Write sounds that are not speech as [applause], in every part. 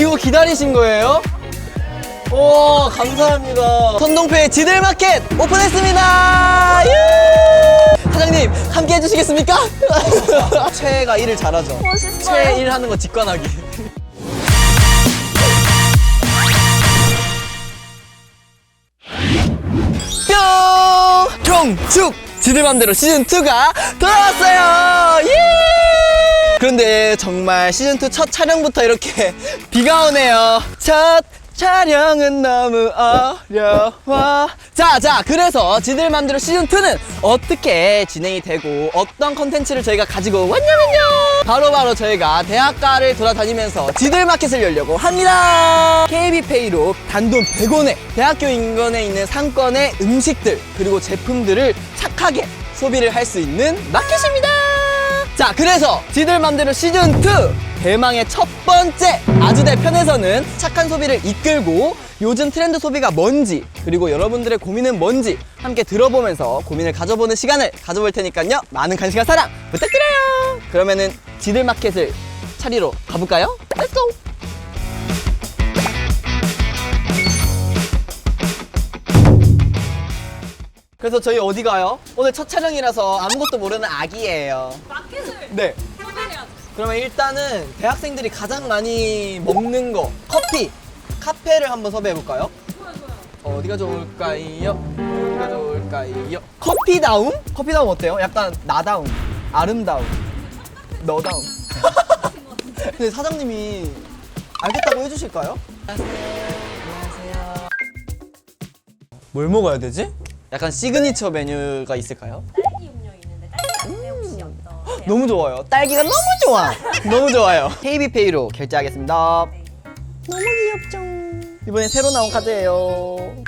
이거 기다리신 거예요? 오 감사합니다 선동페 지들마켓 오픈했습니다 예! 사장님 함께 해주시겠습니까? [laughs] 최애가 일을 잘하죠 멋있어요. 최애 일 하는 거 직관하기 [laughs] 뿅! 경축! 지들맘대로 시즌2가 돌아왔어요! 예! 그런데 정말 시즌2 첫 촬영부터 이렇게 [laughs] 비가 오네요. 첫 촬영은 너무 어려워. 자, 자, 그래서 지들 맘대로 시즌2는 어떻게 진행이 되고 어떤 컨텐츠를 저희가 가지고 왔냐면요. 바로 바로 저희가 대학가를 돌아다니면서 지들 마켓을 열려고 합니다. KB페이로 단돈 100원에 대학교 인근에 있는 상권의 음식들 그리고 제품들을 착하게 소비를 할 수 있는 마켓입니다. 자, 그래서 지들 맘대로 시즌2 대망의 첫 번째 아주대 편에서는 착한 소비를 이끌고 요즘 트렌드 소비가 뭔지 그리고 여러분들의 고민은 뭔지 함께 들어보면서 고민을 가져보는 시간을 가져볼 테니까요 많은 관심과 사랑 부탁드려요 그러면은 지들 마켓을 차리러 가볼까요? Go! 그래서 저희 어디 가요? 오늘 첫 촬영이라서 아무것도 모르는 아기예요 마켓을 네. 그러면 일단은 대학생들이 가장 많이 먹는 거 커피 카페를 한번 섭외해 볼까요? 좋아요, 좋아요. 어디가 좋을까요? 어디가 좋을까요? 커피다움? 커피다움 어때요? 약간 나다움, 아름다움, 너다움. [laughs] 근데 사장님이 알겠다고 해주실까요? 안녕하세요. 안녕하세요. 뭘 먹어야 되지? 약간 시그니처 메뉴가 있을까요? 딸기 음료 있는데 딸기 안돼 혹시 어떠세요? 너무 좋아요. 딸기가 너무 좋아. 너무 좋아요. [laughs] KB페이로 결제하겠습니다. 네. 너무 귀엽죠. 이번에 새로 나온 카드예요.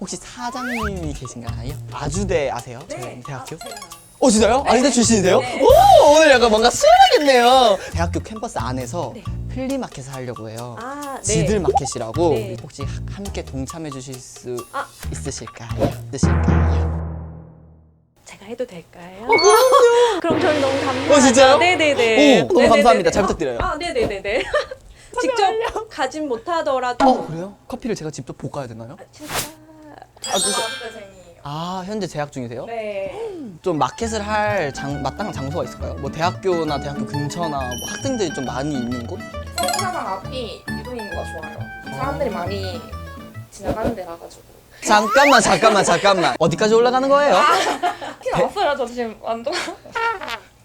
혹시 사장님이 계신가요? 아주대 아세요? 저희 대학교? 어 진짜요? 아주대 출신이세요? 오 오늘 약간 뭔가 수월하겠네요. 대학교 캠퍼스 안에서 네. 플리마켓을 하려고 해요. 아, 네. 지들 마켓이라고 네. 혹시 하- 함께 동참해 주실 수 아. 있으실까요? 있으실까요? 제가 해도 될까요? 그럼요. [laughs] 그럼 저희 너무 감사해요. 어, 진짜요? 네네네. 오, 너무 감사합니다. 잘 부탁드려요. 아, 네네네네. [laughs] 직접 가진 못하더라도. 어 그래요? 커피를 제가 직접 볶아야 되나요? 진짜. 아, 그-. 아 현재 재학 중이세요? 네. 좀 마켓을 할 장, 마땅한 장소가 있을까요? 뭐 대학교나 대학교 근처나 뭐 학생들이 좀 많이 있는 곳? 성사장 앞이 유동인구가 좋아요. 사람들이 많이 지나가는 데라 가지고. 잠깐만 잠깐만 잠깐만 어디까지 올라가는 거예요? 키 나왔어요. 저 지금 완전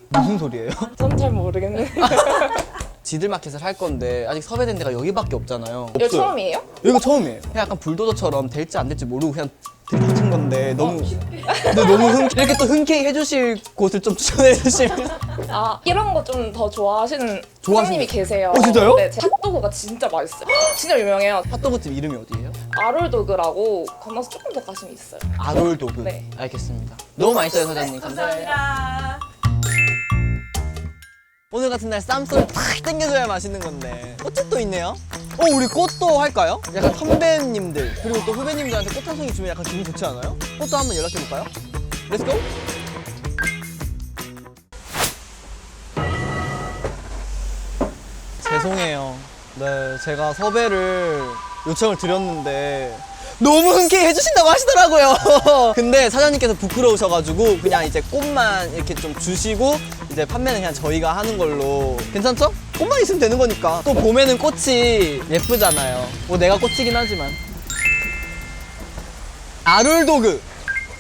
무슨 소리예요? 전잘 모르겠네. [laughs] 지들 마켓을 할 건데 아직 섭외된 데가 여기밖에 없잖아요. 이거 처음이에요? 여기가 처음이에요. 그냥 약간 불도저처럼 될지 안 될지 모르고 그냥 들이닥친 건데 너무 근데 너무 흔 이렇게 또 흔쾌히 해주실 곳을 좀 추천해 주시면 [laughs] 아 이런 거 좀 더 좋아하시는 좋아하시는- 사장님이 계세요. 어, 진짜요? 네, 제 핫도그가 진짜 맛있어요. [gasps] 진짜 유명해요. 핫도그집 이름이 어디예요? 아롤도그라고 건너서 조금 더 가시면 있어요. 아롤도그. 네. 알겠습니다. 너무 맛있어요 사장님. 감사합니다. 오늘 같은 날 쌈소를 탁 땡겨줘야 맛있는 건데 꽃집도 있네요 어 우리 꽃도 할까요? 약간 선배님들 그리고 또 후배님들한테 꽃 한 송이 주면 약간 기분 좋지 않아요? 꽃도 한번 연락해볼까요? 렛츠고 죄송해요 네 제가 섭외를 요청을 드렸는데 너무 흔쾌히 해주신다고 하시더라고요. [laughs] 근데 사장님께서 부끄러우셔가지고 그냥 이제 꽃만 이렇게 좀 주시고 이제 판매는 그냥 저희가 하는 걸로. 괜찮죠? 꽃만 있으면 되는 거니까. 또 봄에는 꽃이 예쁘잖아요. 뭐 내가 꽃이긴 하지만. 아룰도그.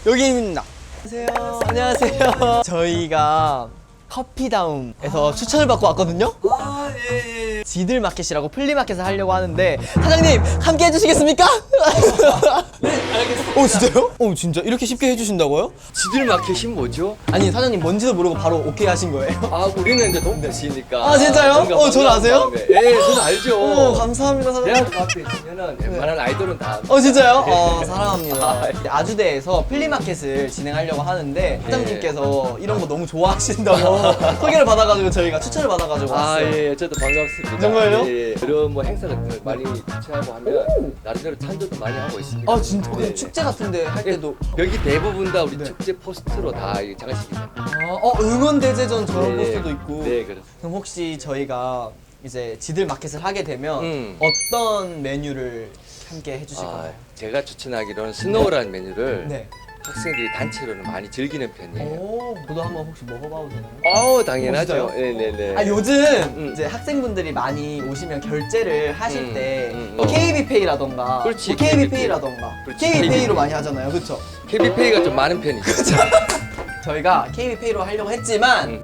여기 입니다. 안녕하세요. 안녕하세요. [laughs] 저희가 커피다움에서 추천을 받고 왔거든요 아, 예, 예. 지들 마켓이라고 플리마켓을 하려고 하는데 사장님 함께 해주시겠습니까? [laughs] 네, 알겠습니다. 어 진짜요? 어 진짜 이렇게 쉽게 해주신다고요? 지들 마켓이 뭐죠? 아니 사장님 뭔지도 모르고 바로 오케이 하신 거예요? 아, 우리는 이제 동대시니까. 아, 진짜요? 어, 반가운 아세요? 예, 저는 알죠. 어 감사합니다 사장님 대학 앞에 있으면은 웬만한 아이돌은 다. 어 진짜요? 예. 어 사랑합니다 아, 아주대에서 플리마켓을 진행하려고 하는데 사장님께서 이런 거 너무 좋아하신다고 소개를 받아가지고 저희가 추천을 받아가지고 아, 왔어요. 예, 예, 저도 반갑습니다. 정말요? 예, 예. 그런 뭐 행사 같은 걸 많이 주최하고 하면 나름대로 참여도 많이 하고 있습니다. 아 진짜 네, 그럼 네. 축제 같은데 할 예, 때도 여기 대부분 다 우리 네. 축제 포스트로 다이 장식이 됩니다. 아, 어 응원 대제전 저런 네, 포스도 있고 네, 그렇습니다. 그럼 혹시 저희가 이제 지들 마켓을 하게 되면 음. 어떤 메뉴를 함께 해주실 아, 건가요? 제가 추천하기로는 스노우라는 메뉴를 네. 학생들이 단체로는 많이 즐기는 편이에요. 오, 저도 한번 혹시 먹어봐도 되나요? 어우, 당연하죠. 진짜요? 네, 네, 네. 아 요즘 음. 이제 학생분들이 많이 오시면 결제를 하실 음, 때 음, 뭐 음. KB페이라던가 그렇지, KB페이라던가 그렇지, KB페이로 KB페이. 많이 하잖아요, 그렇죠? KB페이가 좀 많은 편이죠. [laughs] 저희가 KB페이로 하려고 했지만 음.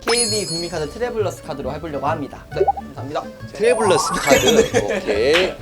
KB 국민카드 트래블러스 카드로 해보려고 합니다. 네, 감사합니다. 트래블러스 카드. 오케이.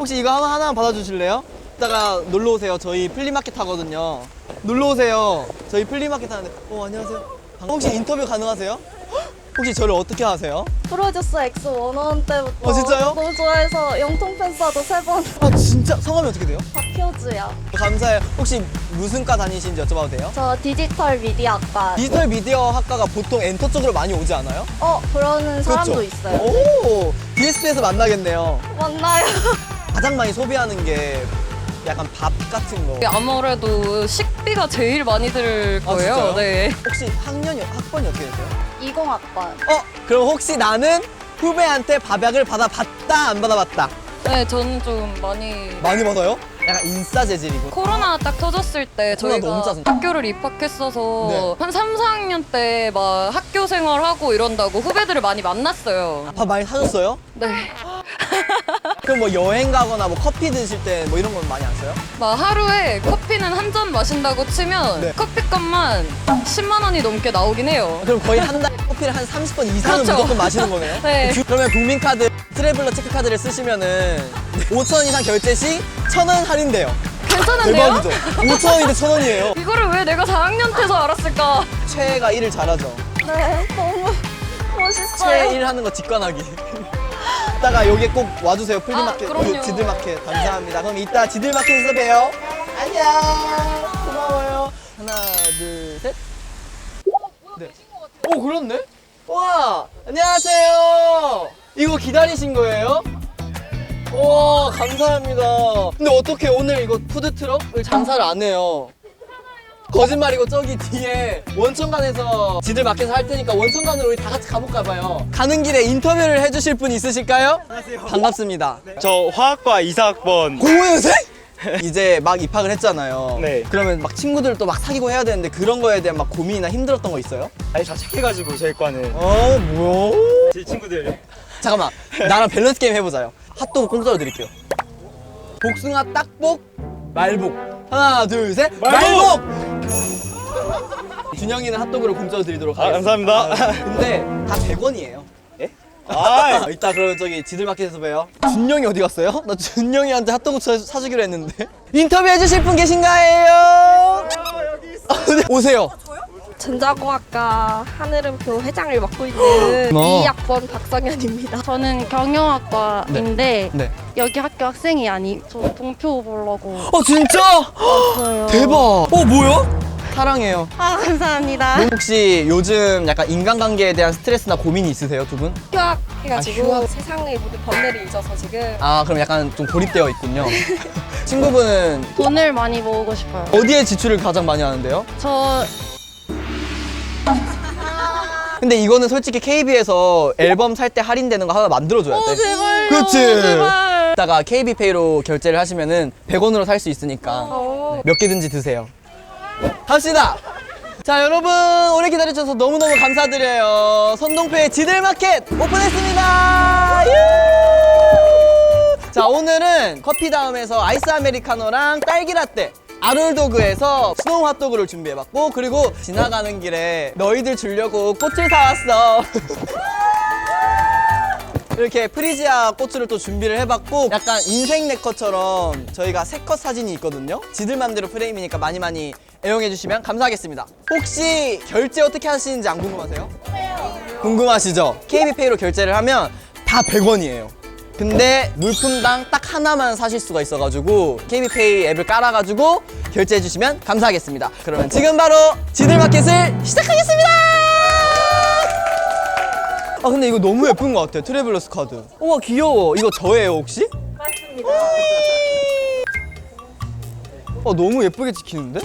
혹시 이거 하나 하나 받아주실래요? 이따가 놀러 오세요. 저희 플리마켓 하거든요. 놀러 오세요. 저희 플리마켓 하는데. 어 안녕하세요. 혹시 인터뷰 가능하세요? [gasps] 혹시 저를 어떻게 아세요? 프로듀스 X 원원 때부터 어, 진짜요? 너무 좋아해서 영통 팬싸도 세 번 아 진짜 성함이 어떻게 돼요? 박효주요. 감사해요. 혹시 무슨 과 다니시는지 여쭤봐도 돼요? 저 디지털 미디어과. 디지털 미디어 학과가 보통 엔터 쪽으로 많이 오지 않아요? 어 그러는 사람도 그렇죠? 있어요. 오 DSP에서 만나겠네요. 맞나요? [laughs] 가장 많이 소비하는 게 약간 밥 같은 거. 아무래도 식비가 제일 많이 들 아, 거예요. 진짜요? 네. 혹시 학년이 학번이 어떻게 되세요? 20학번. 어 그럼 혹시 나는 후배한테 밥약을 받아봤다 안 받아봤다? 네, 저는 좀 많이 많이 받아요? 약간 인싸 재질이고. 코로나 딱 터졌을 때 코로나 너무 저희가 짜증나. 학교를 입학했어서 네. 한 3, 4학년 때 막 학교 생활하고 이런다고 후배들을 많이 만났어요. 밥 많이 사줬어요? 네. [laughs] 그럼 뭐 여행 가거나 뭐 커피 드실 때 뭐 이런 건 많이 안 써요? 막 하루에 커피는 한 잔 마신다고 치면 네. 커피값만 10만 원이 넘게 나오긴 해요. 그럼 거의 한 달에 커피를 한 30번 이상은 그렇죠. 무조건 마시는 거네요? [laughs] 네. 그러면 국민카드 트래블러 체크카드를 쓰시면은 5천 이상 결제 시 1,000원 할인돼요. 괜찮은데요? 대박이죠? 5천 원인데 1,000원이에요. 이거를 왜 내가 4학년 때서 알았을까? 최애가 일을 잘하죠. 네, 너무 최애 멋있어요. 일 하는 거 직관하기. 이따가 여기에 꼭 와주세요. 플리마켓, 아, 그럼요. 그 지들마켓. 감사합니다. 그럼 이따 지들마켓에서 봬요. 안녕. 고마워요. 하나, 둘, 셋. 네. 오, 그렇네? 와, 안녕하세요. 이거 기다리신 거예요? 와, 감사합니다. 근데 어떻게 오늘 이거 푸드트럭을 장사를 안 해요? 거짓말이고 저기 뒤에 원천간에서 지들 마켓을 할 테니까 원천간으로 우리 다 같이 가볼까 봐요. 가는 길에 인터뷰를 해주실 분 있으실까요? 안녕하세요. 반갑습니다. 저 화학과 이사학번 공무원생? [laughs] 이제 막 입학을 했잖아요. 네. 그러면 막 친구들도 막 사귀고 해야 되는데 그런 거에 대한 막 고민이나 힘들었던 거 있어요? 아니 다 착해가지고 저희 과는 어, 뭐야? 제 친구들 잠깐만, 나랑 밸런스 게임 해보자요. 핫도그 공짜로 드릴게요. 복숭아 딱복, 말복. 하나, 둘, 셋. 말복! 준영이는 핫도그를 공짜로 드리도록 아, 하겠습니다. 감사합니다. 아, 근데 다 100원이에요. 아 [laughs] 이따 그러면 저기 지들마켓에서 봬요. 준영이 어디 갔어요? 나 준영이한테 핫도그 사, 사주기로 했는데. [laughs] 인터뷰 해주실 분 계신가요? 네, 오세요. 전자공학과 하늘은표 회장을 맡고 있는 [gasps] 어. 2학번 박성현입니다. 저는 경영학과인데 네. 여기 학교 학생이 아니 저 동표 보려고 어 진짜? 왔어요. 대박. 어 뭐야? 사랑해요. 아 감사합니다. 혹시 요즘 약간 인간관계에 대한 스트레스나 고민이 있으세요 두 분? 휴학해가지고 아, 휴학? 세상의 모든 번뇌를 잊어서 지금 아 그럼 약간 좀 고립되어 있군요. [laughs] 친구분은 돈을 많이 모으고 싶어요. 어디에 지출을 가장 많이 하는데요? 저 근데 이거는 솔직히 KB에서 앨범 살 때 할인되는 거 하나 만들어줘야 돼. 제발요. 그렇지. 제발. 이따가 KB페이로 결제를 하시면은 100원으로 살 수 있으니까 몇 개든지 드세요. 갑시다. 자 여러분 오래 기다려주셔서 너무너무 감사드려요. 선동표의 지들마켓 오픈했습니다. 예! 자 오늘은 커피 다음에서 아이스 아메리카노랑 딸기 라떼 아롤도그에서 스노우 핫도그를 준비해봤고 그리고 지나가는 길에 너희들 주려고 꽃을 사왔어. [laughs] 이렇게 프리지아 꽃을 또 준비를 해봤고 약간 인생 네컷처럼 저희가 세 컷 사진이 있거든요 지들 맘대로 프레임이니까 많이 많이 애용해 주시면 감사하겠습니다 혹시 결제 어떻게 하시는지 안 궁금하세요? 궁금하시죠? KB페이로 결제를 하면 다 100원이에요 근데 물품당 딱 하나만 사실 수가 있어가지고 KB페이 앱을 깔아가지고 결제해 주시면 감사하겠습니다. 그러면 지금 바로 지들 마켓을 시작하겠습니다. 아 근데 이거 너무 예쁜 것 같아요. 트래블러스 카드. 우와 귀여워. 이거 저예요 혹시? 맞습니다. 어 너무 예쁘게 찍히는데?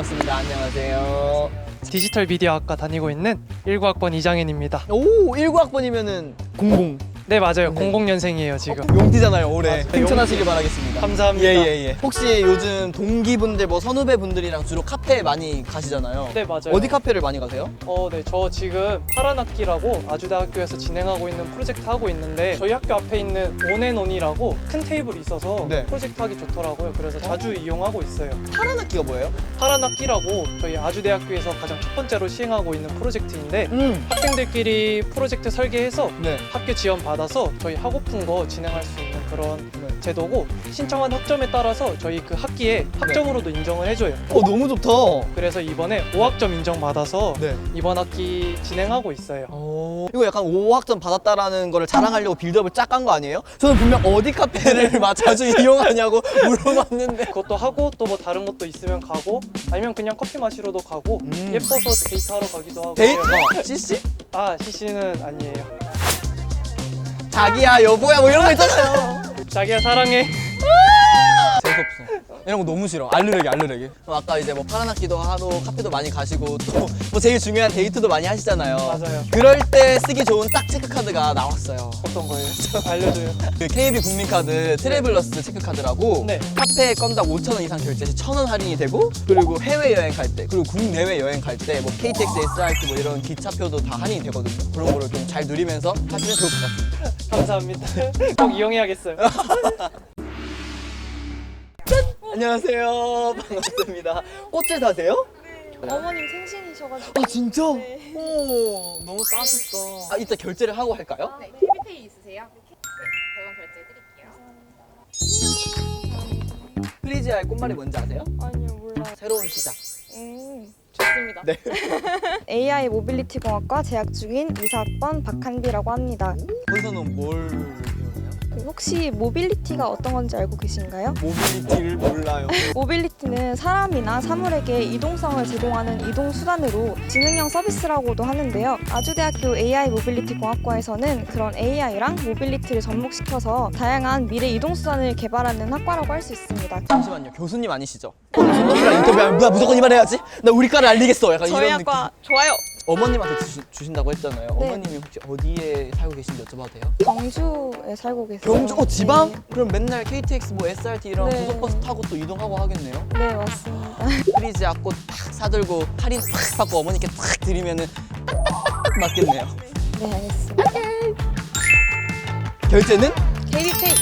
반갑습니다. 안녕하세요. 디지털 미디어학과 다니고 있는 19학번 이장현입니다. 오, 19학번이면은 00. 네 맞아요. 네. 00년생이에요 지금. 용띠잖아요, 올해. 행천하시길 바라겠습니다. 감사합니다. 예, 예, 예. 혹시 요즘 동기분들, 뭐 선후배분들이랑 주로 카페 많이 가시잖아요. 네 맞아요. 어디 카페를 많이 가세요? 어, 네. 저 지금 파란 학기라고 아주대학교에서 진행하고 있는 프로젝트 하고 있는데 저희 학교 앞에 있는 온앤온이라고 큰 테이블이 있어서 네. 프로젝트 하기 좋더라고요. 그래서 자주 이용하고 있어요. 파란 학기가 뭐예요? 파란 학기라고 저희 아주대학교에서 가장 첫 번째로 시행하고 있는 프로젝트인데 음. 학생들끼리 프로젝트 설계해서 네. 학교 지원 받아서 저희 하고픈 거 진행할 수 있는 그런 네. 제도고 신청한 학점에 따라서 저희 그 학기에 학점으로도 인정을 해줘요. 어, 너무 좋다. 그래서 이번에 5학점 인정 받아서 네. 이번 학기 진행하고 있어요. 오. 이거 약간 5학점 받았다라는 거를 자랑하려고 빌드업을 쫙간거 아니에요? 저는 분명 어디 카페를 [laughs] 막 자주 이용하냐고 [laughs] 물어봤는데. 그것도 하고 또 뭐 다른 것도 있으면 가고 아니면 그냥 커피 마시러도 가고 음. 예뻐서 데이트하러 가기도 하고 데이트? [laughs] CC? 아 CC는 아니에요. 자기야, 여보야, 뭐 이런 거 있잖아요. 자기야 사랑해. 재수없어. 이런 거 너무 싫어. 알르레기. 그럼 아까 이제 뭐 파란 학기도 하고 카페도 많이 가시고 또 뭐 제일 중요한 데이트도 많이 하시잖아요. 맞아요. 그럴 때 쓰기 좋은 딱 체크카드가 나왔어요. 어떤 거예요? [laughs] 알려줘요. 그 KB 국민카드 트래블러스 체크카드라고 네. 카페 건당 5천 원 이상 결제 시 1,000원 할인이 되고 그리고 해외 여행 갈 때 그리고 국내외 여행 갈 때 뭐 KTX, SRT 뭐 이런 기차표도 다 할인이 되거든요. 그런 거를 좀 잘 누리면서 하시면 좋을 것 같습니다. [laughs] 감사합니다. 꼭 이용해야겠어요. [laughs] 안녕하세요. 반갑습니다. 꽃을 사세요? 어머님 생신이셔가지고 아 진짜? 오 너무 따뜻다. 아 이따 결제를 하고 할까요? 네, KB페이 있으세요? 네, 100원 결제 드릴게요. 프리지아의 꽃말이 뭔지 아세요? 아니요 몰라요. 새로운 시작. 음 좋습니다. 네. [laughs] AI 모빌리티 공학과 재학 중인 이사학번 박한비라고 합니다. 뭘 배우나요? 그 혹시 모빌리티가 어떤 건지 알고 계신가요? 모빌리티를 몰라요. [laughs] 모빌리티는 사람이나 사물에게 이동성을 제공하는 이동 수단으로 지능형 서비스라고도 하는데요. 아주대학교 AI 모빌리티 공학과에서는 그런 AI랑 모빌리티를 접목시켜서 다양한 미래 이동 수단을 개발하는 학과라고 할 수 있습니다. 잠시만요. 교수님 아니시죠? 어, 교수님이랑 인터뷰하면 뭐야 무조건 이말 해야지. 나 우리 과를 알리겠어. 약간 저희 이런 학과 느낌. 좋아요. 어머님한테 주 신다고 했잖아요. 네. 어머님이 혹시 어디에 살고 계신지 여쭤봐도 돼요? 경주에 살고 계세요. 경주? 어 지방? 네, 그럼 맨날 KTX 뭐 SRT 이런 네. 고속버스 타고 또 이동하고 하겠네요. 네 맞습니다. [laughs] 프리지아 꽃탁 사들고 할인 탁 받고 어머니께 탁 드리면은 딱딱딱딱 맞겠네요. 네 알겠습니다. 결제는? KB페이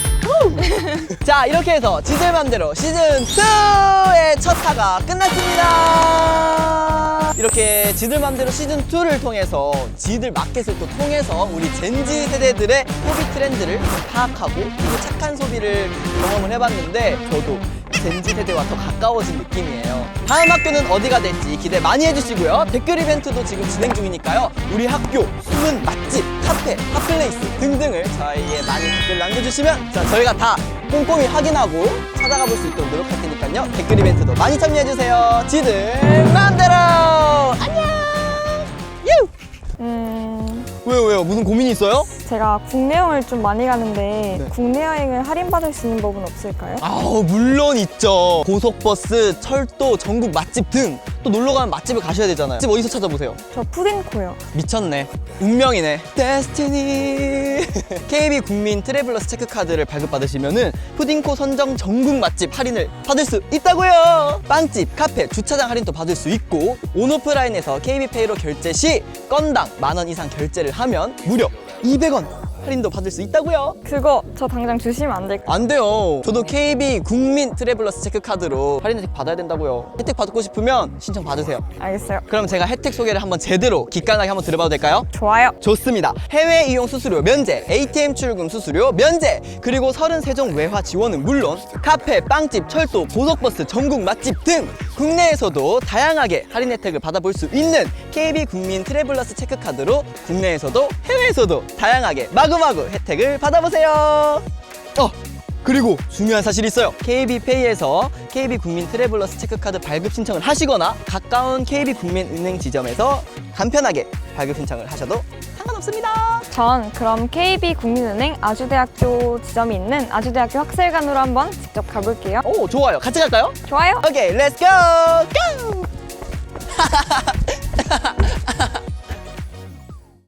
자 이렇게 해서 지들 맘대로 시즌 2의 첫 화가 끝났습니다. 이렇게 지들 맘대로 시즌 2를 통해서 지들 마켓을 또 통해서 우리 젠지 세대들의 소비 트렌드를 파악하고 그리고 착한 소비를 경험을 해봤는데 저도 젠지 세대와 더 가까워진 느낌이에요. 다음 학교는 어디가 될지 기대 많이 해주시고요. 댓글 이벤트도 지금 진행 중이니까요. 우리 학교 숨은 맛집, 카페, 핫플레이스 등등을 저희에 많이 댓글 남겨주시면 자, 저희가 다 꼼꼼히 확인하고 찾아가 볼 수 있도록 노력할 테니까요. 댓글 이벤트도 많이 참여해주세요. 지들 마음대로 안녕. 유. 음 왜요 왜요? 무슨 고민이 있어요? 제가 국내 여행을 좀 많이 가는데 네. 국내 여행을 할인받을 수 있는 법은 없을까요? 아우 물론 있죠. 고속버스, 철도, 전국 맛집 등 또 놀러 가면 맛집을 가셔야 되잖아요. 집 어디서 찾아보세요? 저 푸딩코요. 미쳤네. 운명이네. 데스티니. [laughs] KB 국민 트래블러스 체크카드를 발급받으시면은 푸딩코 선정 전국 맛집 할인을 받을 수 있다고요. 빵집, 카페, 주차장 할인도 받을 수 있고 온오프라인에서 KB페이로 결제 시 건당 만 원 이상 결제를 하면 무려 200원 할인도 받을 수 있다고요. 그거 저 당장 주시면 안 될까요? 안 돼요. 저도 KB 국민 트래블러스 체크카드로 할인 혜택 받아야 된다고요. 혜택 받고 싶으면 신청 받으세요. 알겠어요. 그럼 제가 혜택 소개를 한번 제대로 기깔나게 한번 들어봐도 될까요? 좋아요. 좋습니다. 해외 이용 수수료 면제, ATM 출금 수수료 면제, 그리고 33종 외화 지원은 물론 카페, 빵집, 철도, 고속버스, 전국 맛집 등 국내에서도 다양하게 할인 혜택을 받아볼 수 있는 KB 국민 트래블러스 체크카드로 국내에서도 해외에서도 다양하게 마구마구 혜택을 받아보세요. 어, 그리고 중요한 사실이 있어요. KB페이에서 KB 국민 트래블러스 체크카드 발급 신청을 하시거나 가까운 KB 국민은행 지점에서 간편하게 발급 신청을 하셔도 상관없습니다. 전 그럼 KB 국민은행 아주대학교 지점이 있는 아주대학교 학생관으로 한번 직접 가볼게요. 오, 좋아요. 같이 갈까요? 좋아요. 오케이, 렛츠 고! 고!